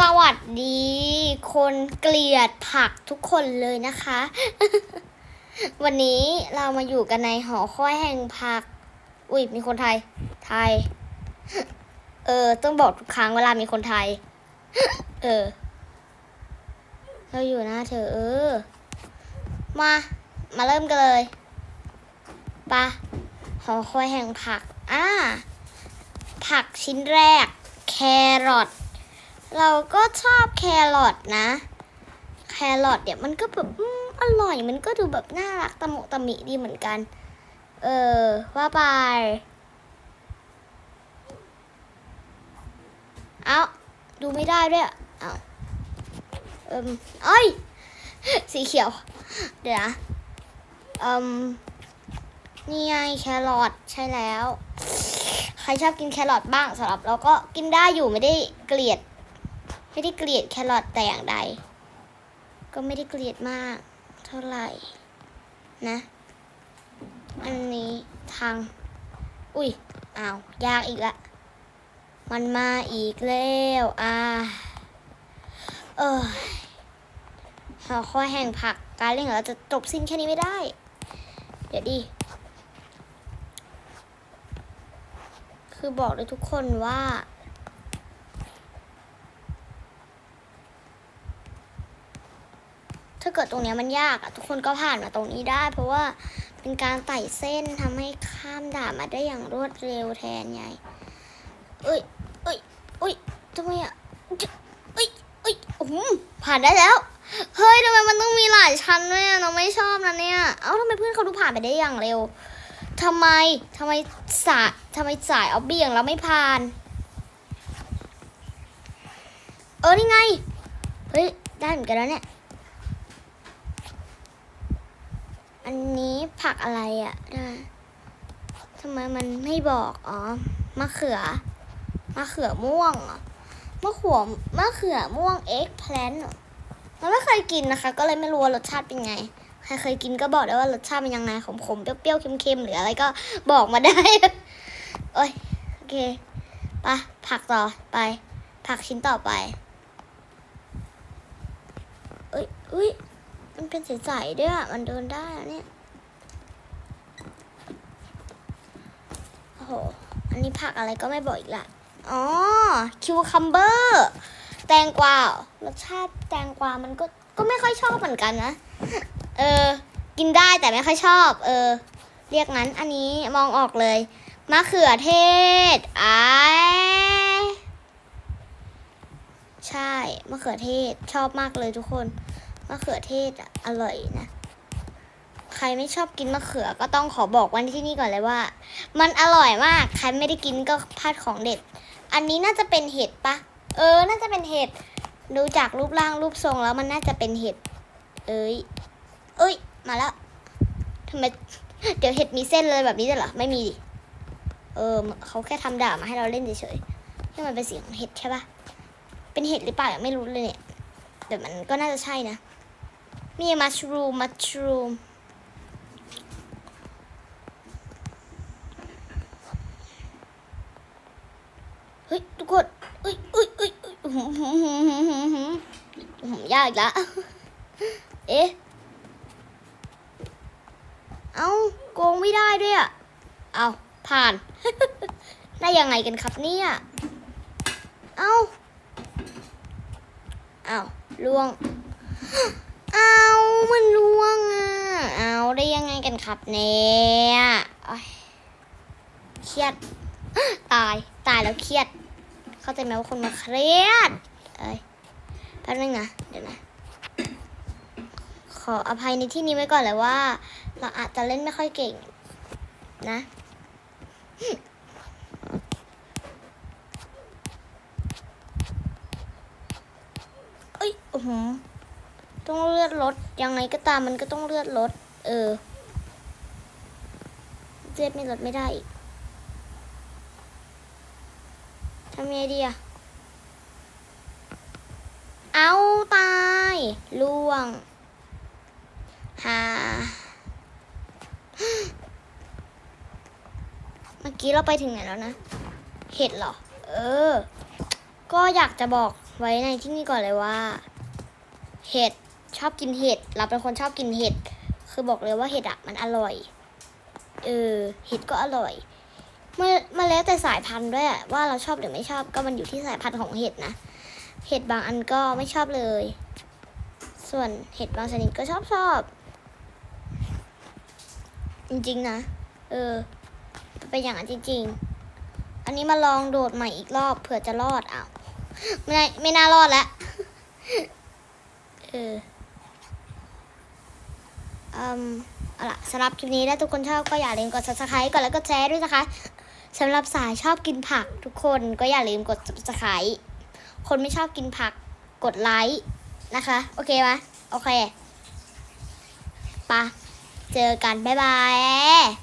สวัสดี คนเกลียดผักทุกคนเลยนะคะ วันนี้เรามาอยู่กันในหอคอยแห่งผัก อุ้ยมีคนไทย ไทย เออ ต้องบอกทุกครั้งเวลามีคนไทย เออ เราอยู่นะเธอ เออ มา มาเริ่มกันเลยปะหอคอยแห่งผัก อ่า ผักชิ้นแรก แครอท เราก็ชอบแครอทนะ แครอทเนี่ยมันก็แบบอร่อยมันก็ดูแบบน่ารักตะมุตะมิดีเหมือนกัน เออว่าไปเอาดูไม่ได้ด้วยเอาเอิมเอ้ย สีเขียว เดี๋ยวนะเอิมนี่ไงแครอทใช่แล้ว ใครชอบกินแครอทบ้างสำหรับเราก็กินได้อยู่ไม่ได้เกลียด ไม่ได้เกลียดแครอทแต่อย่างใด ก็ไม่ได้เกลียดมาก เท่าไหร่ นะ อันนี้ทาง อุ้ยอ้าวยากอีกละ มันมาอีกแล้วอ่าเออหอคอยแห่งผักการเล่นของเราจะจบสิ้นแค่นี้ไม่ได้ เดี๋ยวดิคือบอกเลยทุกคนว่า ถ้าเกิดตรงนี้มันยากอะทุกคนก็ผ่านมาตรงนี้ได้ เพราะว่าเป็นการไต่เส้นทำให้ข้ามด่านมาได้อย่างรวดเร็วแทนไงเอ้ยเอ้ยเอ้ยทำไมอะจะเอ้ยเอ้ยโอ้โหผ่านได้แล้ว เฮ้ยทำไมมันต้องมีหลายชั้นด้วยน้องไม่ชอบนะเนี่ย เอ้าทำไมเพื่อนเขาดูผ่านไปได้อย่างเร็วทำไมทำไมสายทำไมสายเอาเบี่ยงแล้วไม่ผ่าน เออนี่ไง เฮ้ย ได้เหมือนกันแล้วเนี่ย อันนี้ผักอะไรอะ่ะได้ทำไมมันไม่บอก อ๋อ มะเขือ มะเขือม่วงเหรอมะขวมะเขือม่วงเอ็กแพลนเราไม่เคยกินนะคะ ก็เลยไม่รู้ว่ารสชาติเป็นไง ใครเคยกินก็บอกได้ว่ารสชาติเป็นยังไง ขมๆ เปรี้ยวๆ เค็มๆ หรืออะไรก็บอกมาได้ โอ้ย โอเค ไปผักต่อไป ผักชิ้นต่อไปเอ้ยเอ้ย มันเป็นใสๆด้วยอะมันเดินได้เนี่ย โอ้โห อันนี้ผักอะไรก็ไม่บอกอีกละ อ๋อ คิวคัมเบอร์ แตงกวา รสชาติแตงกวา มันก็ ก็ไม่ค่อยชอบเหมือนกันนะ เออ กินได้แต่ไม่ค่อยชอบ เออ เรียกงั้น อันนี้มองออกเลย มะเขือเทศไอ้ใช่ มะเขือเทศ ชอบมากเลยทุกคน มะเขือเทศอะอร่อยนะ ใครไม่ชอบกินมะเขือก็ต้องขอบอกวันที่นี่ก่อนเลยว่า มันอร่อยมาก ใครไม่ได้กินก็พลาดของเด็ด อันนี้น่าจะเป็นเห็ดปะ เออ น่าจะเป็นเห็ด ดูจากรูปร่างรูปทรงแล้วมันน่าจะเป็นเห็ด เอ้ย เอ้ย มาแล้วทำไม เดี๋ยวเห็ดมีเส้นเลยแบบนี้จะเหรอ ไม่มีดิ เออ เขาแค่ทำด่ามาให้เราเล่นเฉยๆให้มันเป็นเสียงเห็ดใช่ปะเป็นเห็ดหรือเปล่ายังไม่รู้เลยเนี่ยแต่มันก็น่าจะใช่นะ มีมัชรูมมัชรูมเฮ้ยทุกคนเอ้ยเอ้ยเอ้ยเอ้ยากละเอ๊ะ เอาโกงไม่ได้ด้วยอะ เอาผ่าน ได้ยังไงกันครับเนี่ย เอาเอาล่วง มันล่วงอะ เอาได้ยังไงกันครับเนี่ยโอ๊ยเครียด ตาย ตายแล้วเครียด เข้าใจไหมว่าคนมาเครียด เอ้ยแป๊บนึงนะ เดี๋ยวนะ ขออภัยในที่นี้ไว้ก่อนเลยว่า เราอาจจะเล่นไม่ค่อยเก่ง นะ เอ้ยโอ้โห ต้องเลือดลดยังไงก็ตามมันก็ต้องเลือดลด เออเลือดไม่ลดไม่ได้อีกทำไงดีอะเอาตายล่วงหาเมื่อกี้เราไปถึงไหนแล้วนะ เห็ดเหรอ เออ ก็อยากจะบอกไว้ในที่นี่ก่อนเลยว่า เห็ด ชอบกินเห็ด เราเป็นคนชอบกินเห็ด คือบอกเลยว่าเห็ดอะมันอร่อย เออ เห็ดก็อร่อยมันมันแล้วแต่สายพันธุ์ด้วยอะว่าเราชอบหรือไม่ชอบก็มันอยู่ที่สายพันธุ์ของเห็ดนะ เห็ดบางอันก็ไม่ชอบเลย ส่วนเห็ดบางชนิดก็ชอบชอบ จริงๆนะ เออ เป็นอย่างนั้นจริง ๆ อันนี้มาลองโดดใหม่อีกรอบเผื่อจะรอดอ้าวไม่ไม่น่ารอดแล้ว เออ เอาล่ะสำหรับคลิปนี้ถ้าทุกคนชอบก็อย่าลืมกด subscribe ก่อนแล้วก็แชร์ด้วยนะคะสำหรับสายชอบกินผักทุกคนก็อย่าลืมกด subscribe คนไม่ชอบกินผักกดไลค์นะคะ โอเคไหมโอเคปะเจอกัน บ๊ายบาย